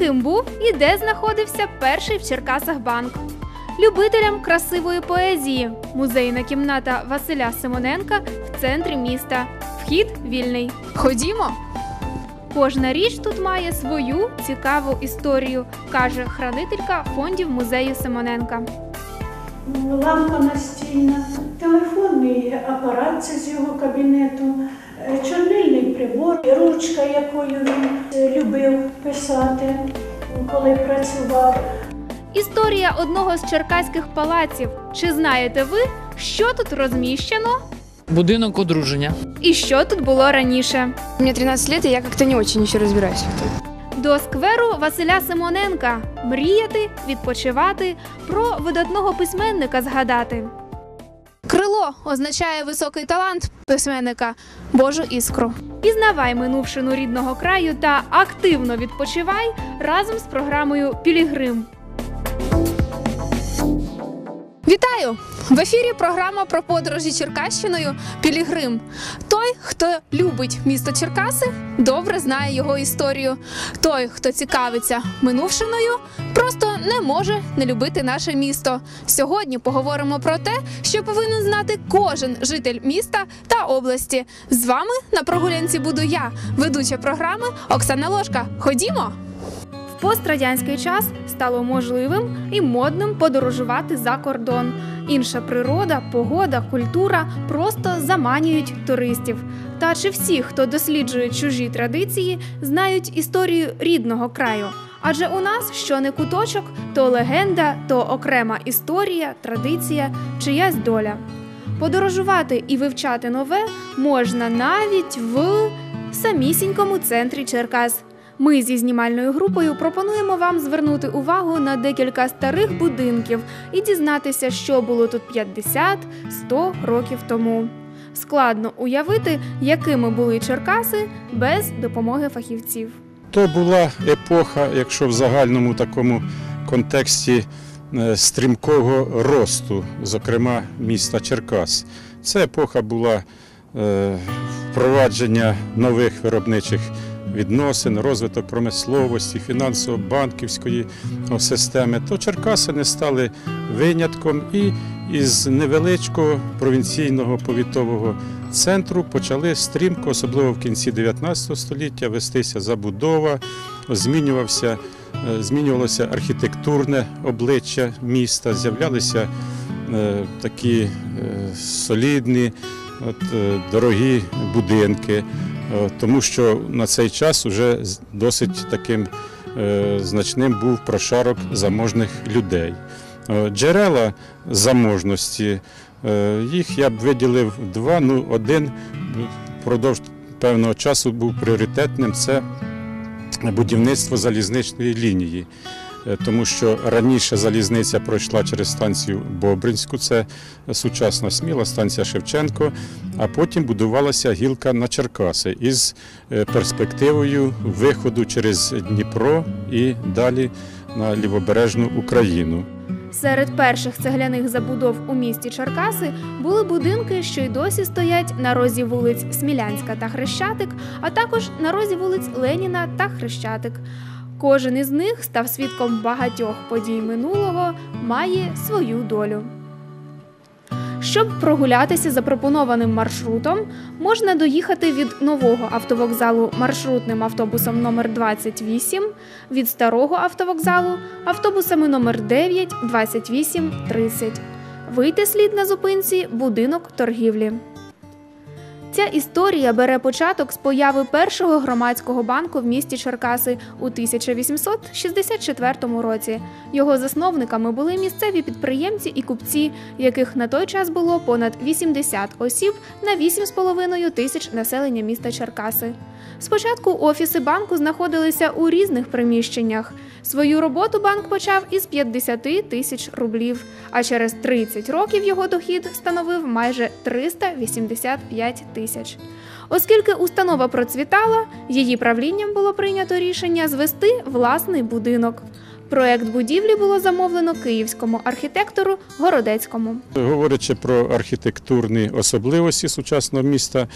яким був і де знаходився перший в Черкасах банк. Любителям красивої поезії музейна кімната Василя Симоненка в центрі міста. Вхід вільний. Ходімо. Кожна річ тут має свою цікаву історію, каже хранителька фондів музею Симоненка. Лампа настільна, телефонний апарат з його кабінету, чорнильний прибор, ручка, якою він е, любив писати, коли працював. Історія одного з черкаських палаців. Чи знаєте ви, що тут розміщено Будинок одруження. і що тут було раніше? Мне 13 лет, и я как-то не очень еще разбираюсь. До скверу Василя Симоненка мріяти, відпочивати, про видатного письменника згадати. Крило означає високий талант письменника Божу іскру. Пізнавай минувшину рідного краю та активно відпочивай разом з програмою Пілігрим. Вітаю! В ефірі програма про подорожі Черкащиною Пілігрим. Той, хто любить місто Черкаси, добре знає його історію. Той, хто цікавиться минувшиною, просто не може не любити наше місто. Сьогодні поговоримо про те, що повинен знати кожен житель міста та області. З вами на прогулянці буду я, ведуча програми Оксана Ложка. Ходімо! Пострадянський час стало можливим і модним подорожувати за кордон. Інша природа, погода, культура просто заманюють туристів. Та чи всі, хто досліджує чужі традиції, знають історію рідного краю? Адже у нас що не куточок, то легенда, то окрема історія, традиція, чиясь доля. Подорожувати і вивчати нове можна навіть в самісінькому центрі Черкас. Ми зі знімальною групою пропонуємо вам звернути увагу на декілька старих будинків і дізнатися, що було тут 50-100 років тому. Складно уявити, якими були Черкаси без допомоги фахівців. То була епоха, якщо в загальному такому контексті е, стрімкого росту, зокрема міста Черкас. Це епоха була е, впровадження нових виробничих відносин, розвиток промисловості, фінансово-банківської системи. То Черкаси не стали винятком і із невеличкого провінційного повітового центру почали стрімко, особливо в кінці 19 століття, вестися забудова, змінювався, е, змінювалося архітектурне обличчя міста, з'являлися е, такі е, солідні, от, дорогі будинки, тому що на цей час вже досить таким е, значним був прошарок заможних людей. Е, Джерела заможності, е, їх я б виділив два. Ну, один впродовж певного часу був пріоритетним це будівництво залізничної лінії. Е, Тому що раніше залізниця пройшла через станцію Бобринську, це сучасна сміла станція Шевченко, а потім будувалася гілка на Черкаси із е, перспективою виходу через Дніпро і далі на лівобережну Україну. Серед перших цегляних забудов у місті Черкаси були будинки, що й досі стоять на розі вулиць Смілянська та Хрещатик, а також на розі вулиць Леніна та Хрещатик. Кожен із них став свідком багатьох подій минулого, має свою долю. Щоб прогулятися запропонованим маршрутом, можна доїхати від нового автовокзалу маршрутним автобусом номер 28, від старого автовокзалу автобусами номер 9, 28, 30. Вийти слід на зупинці будинок торгівлі. Ця історія бере початок з появи першого громадського банку в місті Черкаси у 1864 році. Його засновниками були місцеві підприємці і купці, яких на той час було понад 80 осіб на 8,5 тисяч населення міста Черкаси. Спочатку офіси банку знаходилися у різних приміщеннях. Свою роботу банк почав із 50 тисяч рублів, а через 30 років його дохід становив майже 385 тисяч. Оскільки установа процвітала, її правлінням було прийнято рішення звести власний будинок. Проект будівлі було замовлено київському архітектору Городецькому. Говорячи про архітектурні особливості сучасного міста,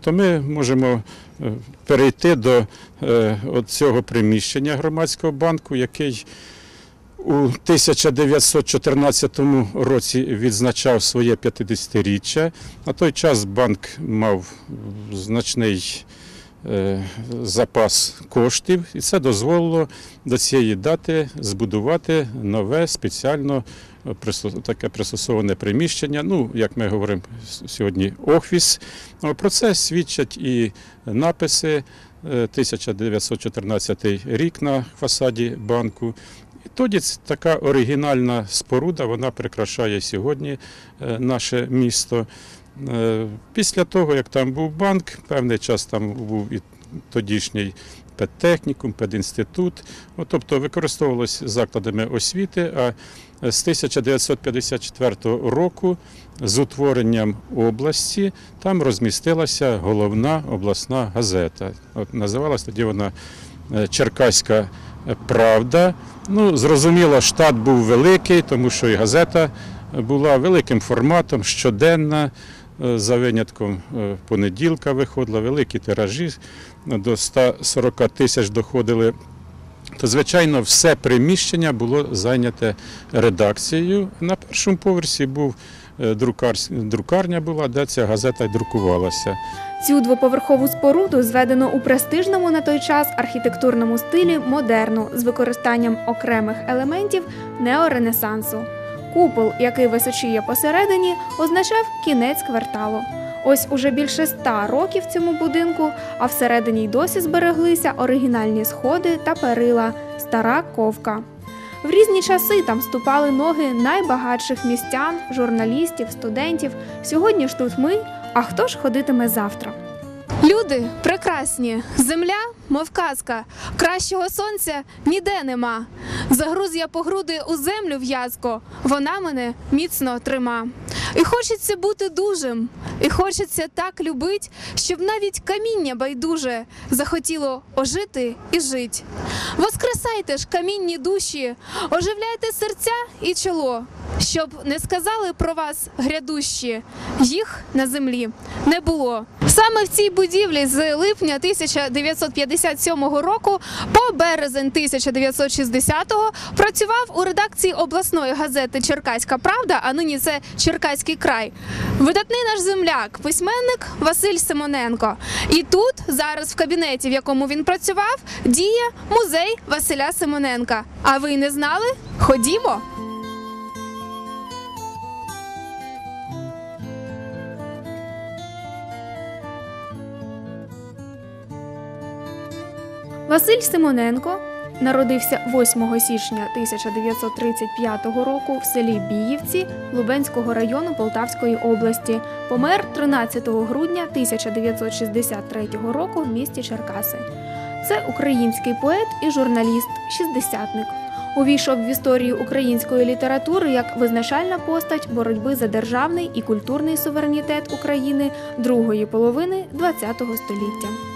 то ми можемо е, перейти до е, цього приміщення громадського банку, який у 1914 році відзначав своє 50-річчя. На той час банк мав значний запас коштів, і це дозволило до цієї дати збудувати нове спеціально е, таке пристосоване приміщення. Ну, як ми говоримо сьогодні, офіс. Про це свідчать і написи е, 1914 рік на фасаді банку. І тоді така оригінальна споруда, вона прикрашає сьогодні е, наше місто. Е, Після того, як там був банк, певний час там був і тодішній педтехнікум, педінститут, тобто використовувалось закладами освіти, а з 1954 року з утворенням області там розмістилася головна обласна газета. От, називалась тоді вона е, Черкаська Правда. Ну, зрозуміло, штат був великий, тому що і газета була великим форматом, щоденна, за винятком е, понеділка виходила, великі тиражі е, до 140 тисяч доходили. То, звичайно, все приміщення було зайняте редакцією. На першому поверсі був е, друкар- друкарня була, де ця газета друкувалася. Цю двоповерхову споруду зведено у престижному на той час архітектурному стилі модерну з використанням окремих елементів неоренесансу. Купол, який височіє посередині, означав кінець кварталу. Ось уже більше ста років цьому будинку, а всередині й досі збереглися оригінальні сходи та перила, стара ковка. В різні часи там ступали ноги найбагатших містян, журналістів, студентів. Сьогодні ж тут ми, а хто ж ходитиме завтра? Люди прекрасні, земля, мов казка, кращого сонця ніде нема. Загруз я по груди у землю в'язко, вона мене міцно трима. І хочеться бути дужим, і хочеться так любить, щоб навіть каміння байдуже захотіло ожити і жить. Воскресайте ж камінні душі, оживляйте серця і чоло, щоб не сказали про вас грядущі, їх на землі не було. Саме в цій будівлі з липня 1957 року по березень 1960-го працював у редакції обласної газети Черкаська Правда, а нині це Черкаський край. Видатний наш земляк, письменник Василь Симоненко. І тут зараз в кабінеті, в якому він працював, діє музей Василя Симоненка. А ви не знали? Ходімо. Василь Симоненко народився 8 січня 1935 року в селі Біївці Лубенського району Полтавської області. Помер 13 грудня 1963 року в місті Черкаси. Це український поет і журналіст, шістдесятник. Увійшов в історію української літератури як визначальна постать боротьби за державний і культурний суверенітет України другої половини ХХ століття.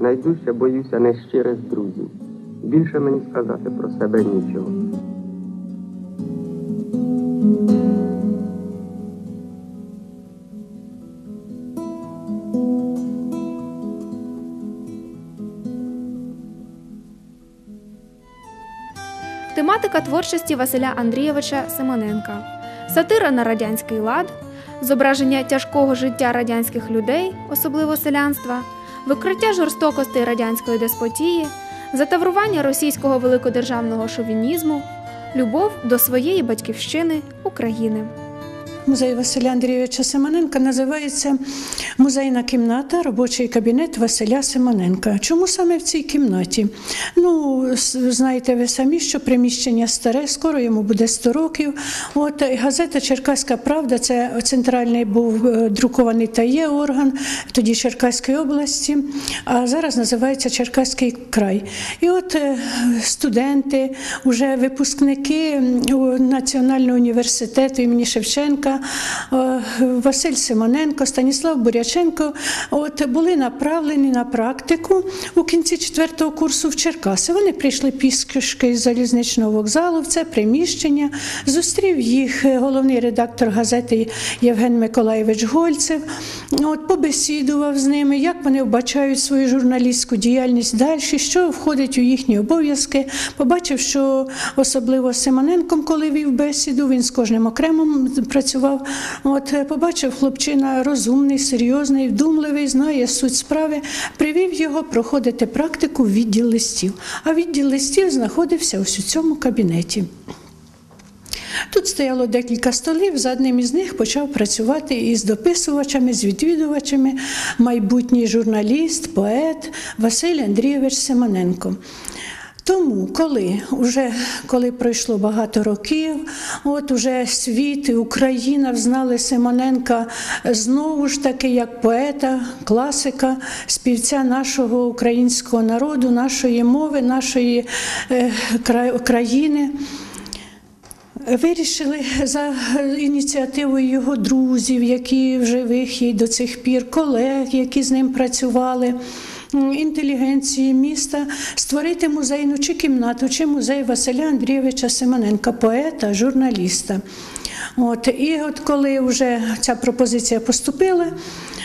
найдужче боюся нещирих друзів. Більше мені сказати про себе нічого. Тематика творчості Василя Андрійовича Симоненка. сатира на радянський лад, зображення тяжкого життя радянських людей, особливо селянства, викриття жорстокостей радянської деспотії, затаврування російського великодержавного шовінізму, любов до своєї батьківщини України. Музей Василя Андрійовича Симоненка називається Музейна кімната, робочий кабінет Василя Симоненка. Чому саме в цій кімнаті? Ну, знаєте ви самі, що приміщення старе, скоро йому буде 100 років. От газета Черкаська Правда, це центральний був е, друкований та є орган тоді Черкаської області, а зараз називається Черкаський край. І от е, студенти, вже випускники Національного університету імені Шевченка, е, Василь Симоненко, Станіслав Буряченко от, були направлені на практику у кінці четвертого курсу в Черкаси. Вони прийшли пішки з залізничного вокзалу в це приміщення. Зустрів їх е, головний редактор газети Євген Миколаєвич Гольцев. От, побесідував з ними, як вони вбачають свою журналістську діяльність далі, що входить у їхні обов'язки. Побачив, що особливо з Симоненком, коли вів бесіду, він з кожним окремо працював. От, е, побачив хлопчина розумний, серйозний, вдумливий, знає суть справи. Привів його проходити практику в відділ листів. А відділ листів знаходився ось у цьому кабінеті. Тут стояло декілька столів. За одним із них почав працювати із дописувачами, з відвідувачами майбутній журналіст, поет Василь Андрійович Симоненко. Тому, коли вже коли пройшло багато років, от уже світ і Україна взнали Симоненка знову ж таки як поета, класика, співця нашого українського народу, нашої мови, нашої е, країни. Вирішили за ініціативою його друзів, які в живих є до цих пір, колег, які з ним працювали, інтелігенції міста, створити музейну чи кімнату, чи музей Василя Андрійовича Симоненка, поета, журналіста. От, і от коли вже ця пропозиція поступила,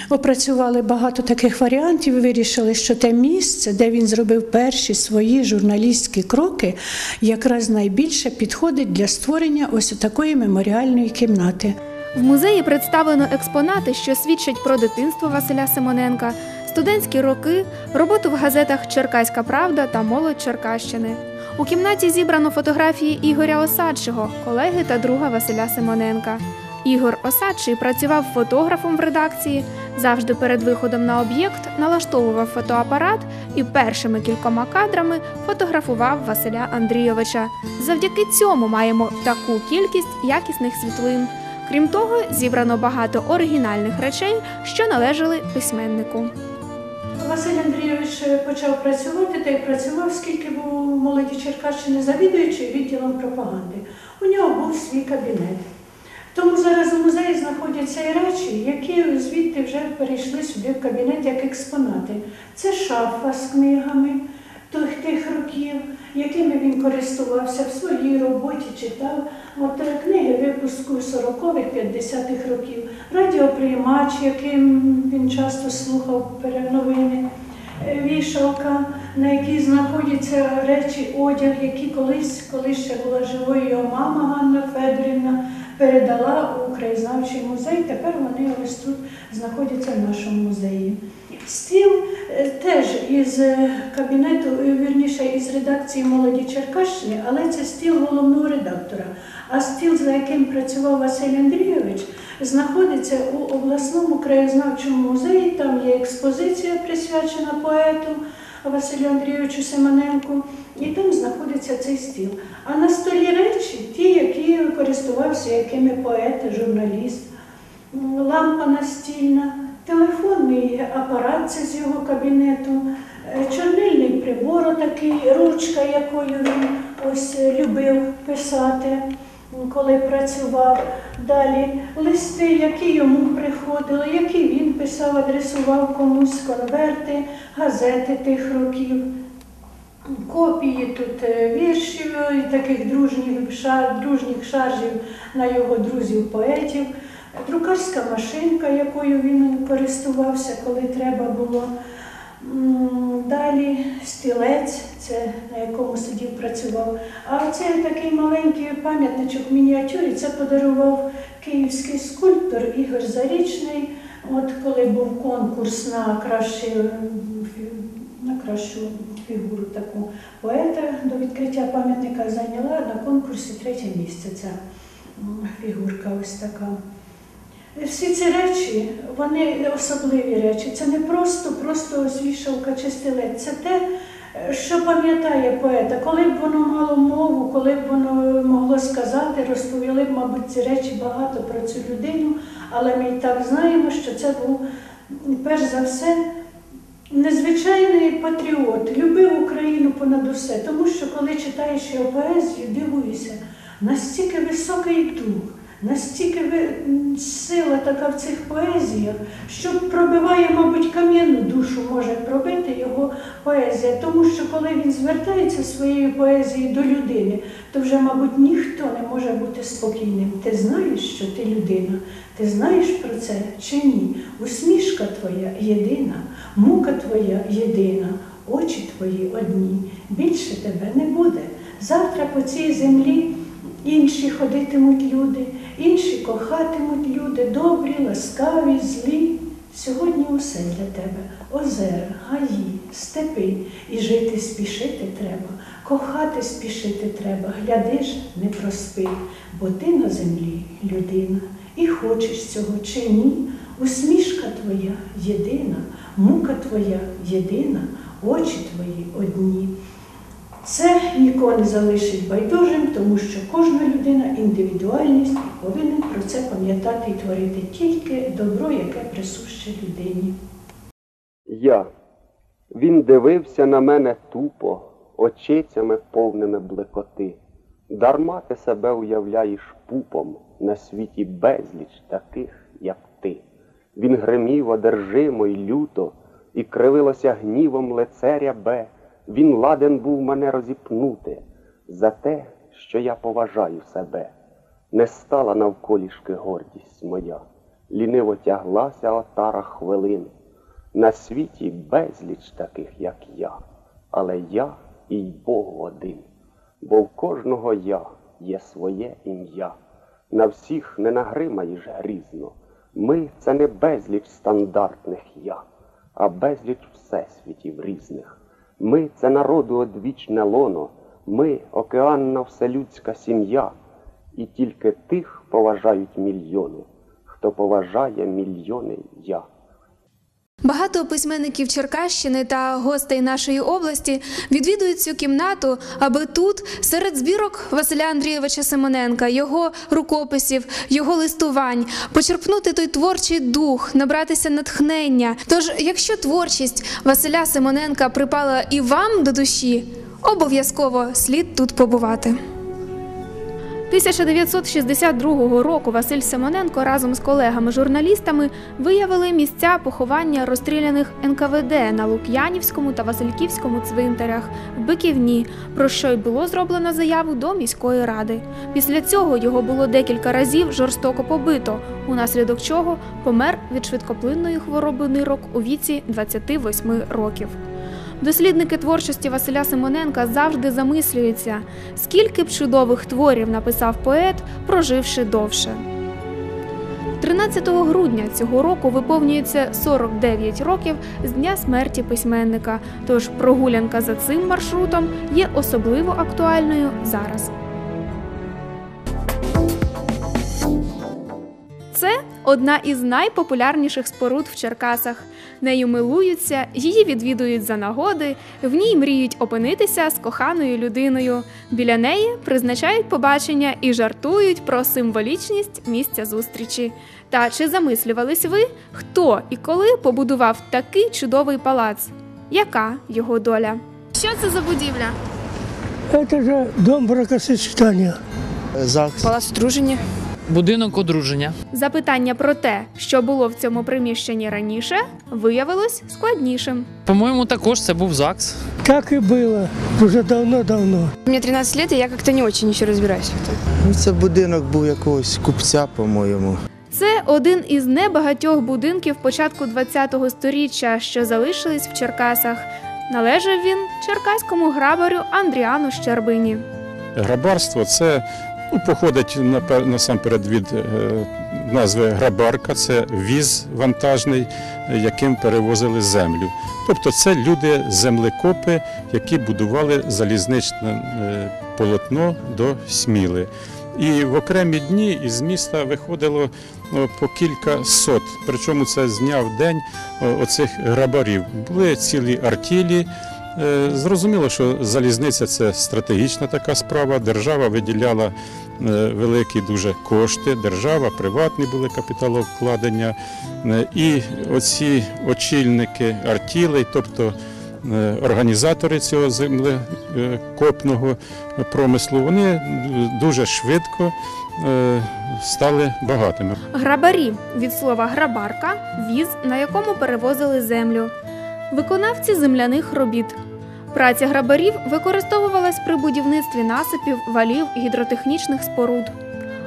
опрацювали багато таких варіантів вирішили, що те місце, де він зробив перші свої журналістські кроки, якраз найбільше підходить для створення ось такої меморіальної кімнати. В музеї представлено експонати, що свідчать про дитинство Василя Симоненка, студентські роки, роботу в газетах Черкаська Правда та Молодь Черкащини. У кімнаті зібрано фотографії Ігоря Осадчого, колеги та друга Василя Симоненка. Ігор Осадчий працював фотографом в редакції, завжди перед виходом на об'єкт налаштовував фотоапарат і першими кількома кадрами фотографував Василя Андрійовича. Завдяки цьому маємо таку кількість якісних світлин. Крім того, зібрано багато оригінальних речей, що належали письменнику. Василь Андрійович почав працювати та й працював, скільки був молоді Черкащини завідуючи відділом пропаганди. У нього був свій кабінет. Тому зараз у музеї знаходяться і речі, які звідти вже перейшли сюди в кабінет як експонати. Це шафа з книгами тих років, якими він користувався в своїй роботі, читав. От книги випуску 40-х, 50-х років, радіоприймач, яким він часто слухав переновини, е, вішалка, на якій знаходяться речі, одяг, які колись, коли ще була живою його мама Ганна Федорівна, передала у краєзнавчий музей. Тепер вони ось тут знаходяться в нашому музеї. Стіл е, теж із е, кабінету, е, вірніше, із редакції молоді Черкащини, але це стіл головного редактора. А стіл, за яким працював Василь Андрійович, знаходиться у обласному краєзнавчому музеї. Там є експозиція присвячена поету Василю Андрійовичу Семененку, і там знаходиться цей стіл. А на столі речі, ті, які користувався, якими поет, журналіст, лампа настільна, телефонний апарат це з його кабінету, е, чорнильний прибор такий, ручка, якою він ось е, любив писати, коли працював. Далі листи, які йому приходили, які він писав, адресував комусь конверти, газети тих років. Копії тут е, віршів, і таких дружніх, шар, дружніх шаржів на його друзів-поетів, друкарська машинка, якою він користувався, коли треба було. Далі стілець, це на якому сидів працював. А це такий маленький пам'ятничок в мініатюрі. Це подарував київський скульптор Ігор Зарічний. От коли був конкурс на фі- на кращу фігуру таку поета до відкриття пам'ятника зайняла на конкурсі третє місце. Ця фігурка ось така. Всі ці речі, вони особливі речі. Це не просто, просто ось вішалка чи стілець. Це те, що пам'ятає поета. Коли б воно мало мову, коли б воно могло сказати, розповіли б, мабуть, ці речі багато про цю людину, але ми і так знаємо, що це був перш за все незвичайний патріот, любив Україну понад усе. Тому що коли читаєш його поезію, дивуєшся, настільки високий дух. Настільки сила така в цих поезіях, що пробиває, мабуть, кам'яну душу може пробити його поезія. Тому що коли він звертається своєю поезією до людини, то вже, мабуть, ніхто не може бути спокійним. Ти знаєш, що ти людина, ти знаєш про це чи ні? Усмішка твоя єдина, мука твоя єдина, очі твої одні. Більше тебе не буде. Завтра по цій землі. Інші ходитимуть люди, інші кохатимуть люди, добрі, ласкаві, злі. Сьогодні усе для тебе озера, гаї, степи. І жити спішити треба, кохати спішити треба. Глядиш, не проспи, бо ти на землі людина. І хочеш цього чи ні. Усмішка твоя єдина, мука твоя єдина, очі твої одні. Це нікого не залишить байдужим, тому що кожна людина індивідуальність повинен про це пам'ятати і творити тільки добро, яке присуще людині. Я. Він дивився на мене тупо, очицями повними блекоти. Дарма ти себе уявляєш пупом на світі безліч таких, як ти. Він гримів одержимо й люто, і кривилося гнівом лице рябе. Він ладен був мене розіпнути за те, що я поважаю себе. Не стала навколішки гордість моя, ліниво тяглася отара хвилин. На світі безліч таких, як я, але я і Бог один, бо в кожного я є своє ім'я. На всіх не нагримаєш грізно. Ми це не безліч стандартних я, а безліч всесвітів різних. Ми це народу одвічне лоно, ми океанна вселюдська сім'я, і тільки тих поважають мільйони, хто поважає мільйони я. Багато письменників Черкащини та гостей нашої області відвідують цю кімнату, аби тут, серед збірок Василя Андрійовича Симоненка, його рукописів, його листувань, почерпнути той творчий дух, набратися натхнення. Тож, якщо творчість Василя Симоненка припала і вам до душі, обов'язково слід тут побувати. 1962 року Василь Симоненко разом з колегами-журналістами виявили місця поховання розстріляних НКВД на Лук'янівському та Васильківському цвинтарях в Биківні, про що й було зроблено заяву до міської ради. Після цього його було декілька разів жорстоко побито, унаслідок чого помер від швидкоплинної хвороби нирок у віці 28 років. Дослідники творчості Василя Симоненка завжди замислюються, скільки б чудових творів написав поет, проживши довше. 13 грудня цього року виповнюється 49 років з дня смерті письменника. Тож прогулянка за цим маршрутом є особливо актуальною зараз. Це одна із найпопулярніших споруд в Черкасах. Нею милуються, її відвідують за нагоди, в ній мріють опинитися з коханою людиною. Біля неї призначають побачення і жартують про символічність місця зустрічі. Та чи замислювались ви, хто і коли побудував такий чудовий палац? Яка його доля? Що це за будівля? Это же дом бракосочетания. ЗАГС. Палац одруження. Будинок одруження. Запитання про те, що було в цьому приміщенні раніше, виявилось складнішим. По-моєму, також це був ЗАГС. Так и было. Уже давно-давно. Мне 13 лет, и я как-то не очень еще разбираюсь в этом. Ну, це будинок був якогось купця, по-моєму. Це один із небагатьох будинків початку ХХ століття, що залишились в Черкасах. Належав він черкаському грабарю Андріану Щербині. Грабарство це ну, походить насамперед від е, назви грабарка, це віз вантажний, яким перевозили землю. Тобто це люди землекопи, які будували залізничне е, полотно до Сміли. І в окремі дні із міста виходило по кілька сот. Причому це з дня в день оцих грабарів. Були цілі артілі. Е, Зрозуміло, що залізниця це стратегічна така справа. Держава виділяла е, великі дуже кошти. Держава, приватні були капіталовкладення. Е, І оці очільники артілей, тобто організатори цього землекопного промислу, вони дуже швидко стали багатими. Грабарі від слова грабарка віз, на якому перевозили землю. Виконавці земляних робіт. Праця грабарів використовувалась при будівництві насипів, валів, гідротехнічних споруд.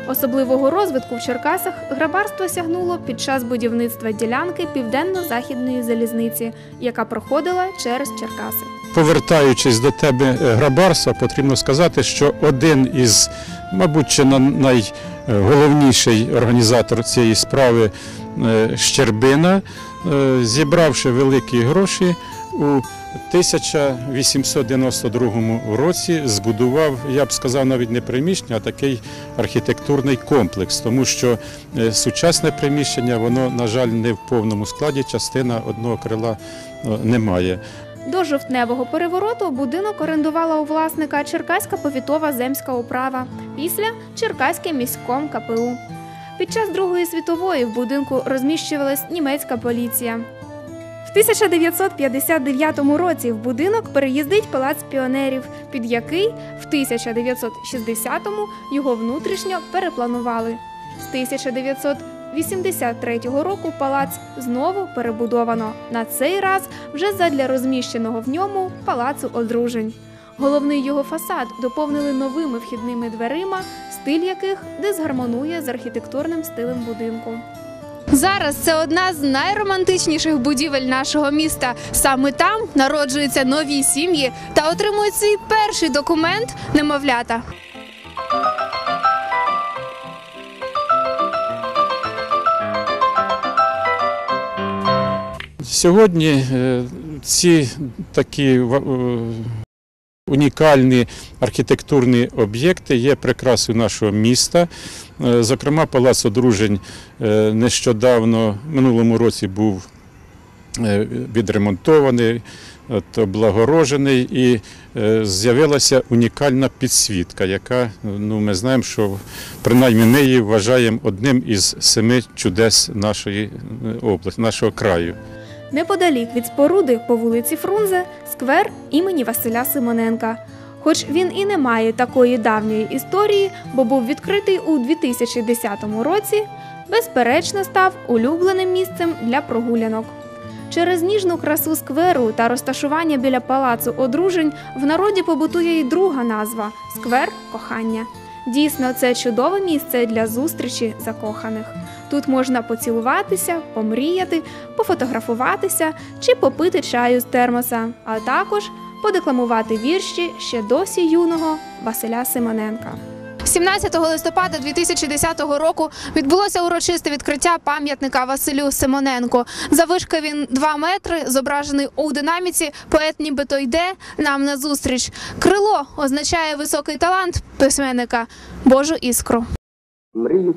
Особливого розвитку в Черкасах грабарство сягнуло під час будівництва ділянки південно-західної залізниці, яка проходила через Черкаси. Повертаючись до тебе е, грабарства, потрібно сказати, що один із, мабуть, чи на- найголовніший організатор цієї справи е, Щербина, зібравши великі гроші у 1892 році збудував, я б сказав, навіть не приміщення, а такий архітектурний комплекс, тому що е, сучасне приміщення, воно, на жаль, не в повному складі, частина одного крила е, немає. До жовтневого перевороту будинок орендувала у власника Черкаська повітова земська управа, після Черкаський міськом КПУ. Під час Другої світової в будинку розміщувалась німецька поліція. В 1959 році в будинок переїздить палац піонерів, під який в 1960-му його внутрішньо перепланували. З 1983 року палац знову перебудовано. На цей раз вже задля розміщеного в ньому палацу одружень. Головний його фасад доповнили новими вхідними дверима, стиль яких дисгармонує з архітектурним стилем будинку. Зараз це одна з найромантичніших будівель нашого міста. Саме там народжуються нові сім'ї та отримують свій перший документ немовлята. Сьогодні е, ці такі е, унікальні архітектурні об'єкти є прикрасою нашого міста. Е, Зокрема, палац одружень е, нещодавно, минулому році був е, відремонтований, облагорожений і з'явилася унікальна підсвітка, яка ну, ми знаємо, що принаймні ми її вважаємо одним із семи чудес нашої області, нашого краю. Неподалік від споруди по вулиці Фрунзе сквер імені Василя Симоненка. Хоч він і не має такої давньої історії, бо був відкритий у 2010 році, безперечно став улюбленим місцем для прогулянок. Через ніжну красу скверу та розташування біля палацу одружень в народі побутує й друга назва сквер кохання. Дійсно, це чудове місце для зустрічі закоханих. Тут можна поцілуватися, помріяти, пофотографуватися чи попити чаю з термоса, а також подекламувати вірші ще досі юного Василя Симоненка. 17 листопада 2010 року відбулося урочисте відкриття пам'ятника Василю Симоненку. Завишки він 2 метри, зображений у динаміці. Поет нібито йде нам на зустріч. Крило означає високий талант письменника Божу іскру. Мріють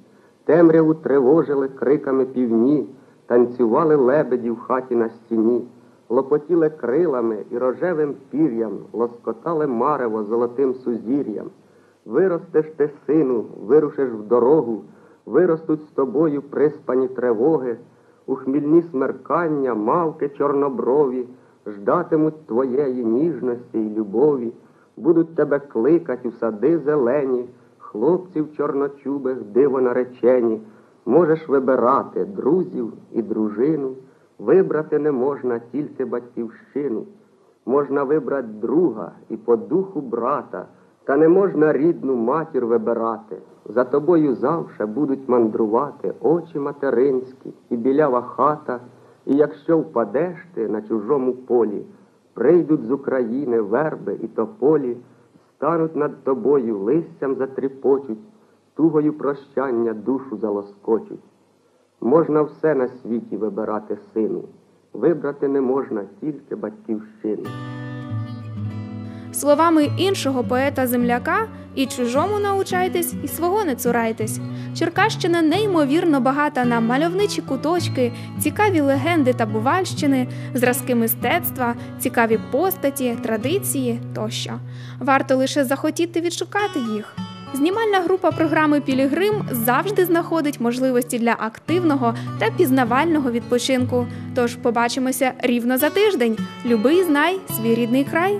Темряву тривожили криками півні, танцювали лебеді в хаті на стіні, лопотіли крилами і рожевим пір'ям, лоскотали марево золотим сузір'ям. Виростеш ти, сину, вирушиш в дорогу, виростуть з тобою приспані тривоги, У хмільні смеркання мавки чорноброві ждатимуть твоєї ніжності й любові, будуть тебе кликать у сади зелені, хлопців чорночубих диво наречені. Можеш вибирати друзів і дружину, вибрати не можна тільки батьківщину. Можна вибрати друга і по духу брата, та не можна рідну матір вибирати. За тобою завше будуть мандрувати очі материнські і білява хата, і якщо впадеш ти на чужому полі, прийдуть з України верби і тополі, стануть над тобою листям затріпочуть, тугою прощання душу залоскочуть. Можна все на світі вибирати сину, вибрати не можна тільки батьківщину. Словами іншого поета-земляка і чужому научайтесь, і свого не цурайтесь. Черкащина неймовірно багата на мальовничі куточки, цікаві легенди та бувальщини, зразки мистецтва, цікаві постаті, традиції тощо. Варто лише захотіти відшукати їх. Знімальна група програми Пілігрим завжди знаходить можливості для активного та пізнавального відпочинку. Тож побачимося рівно за тиждень. Люби і знай свій рідний край.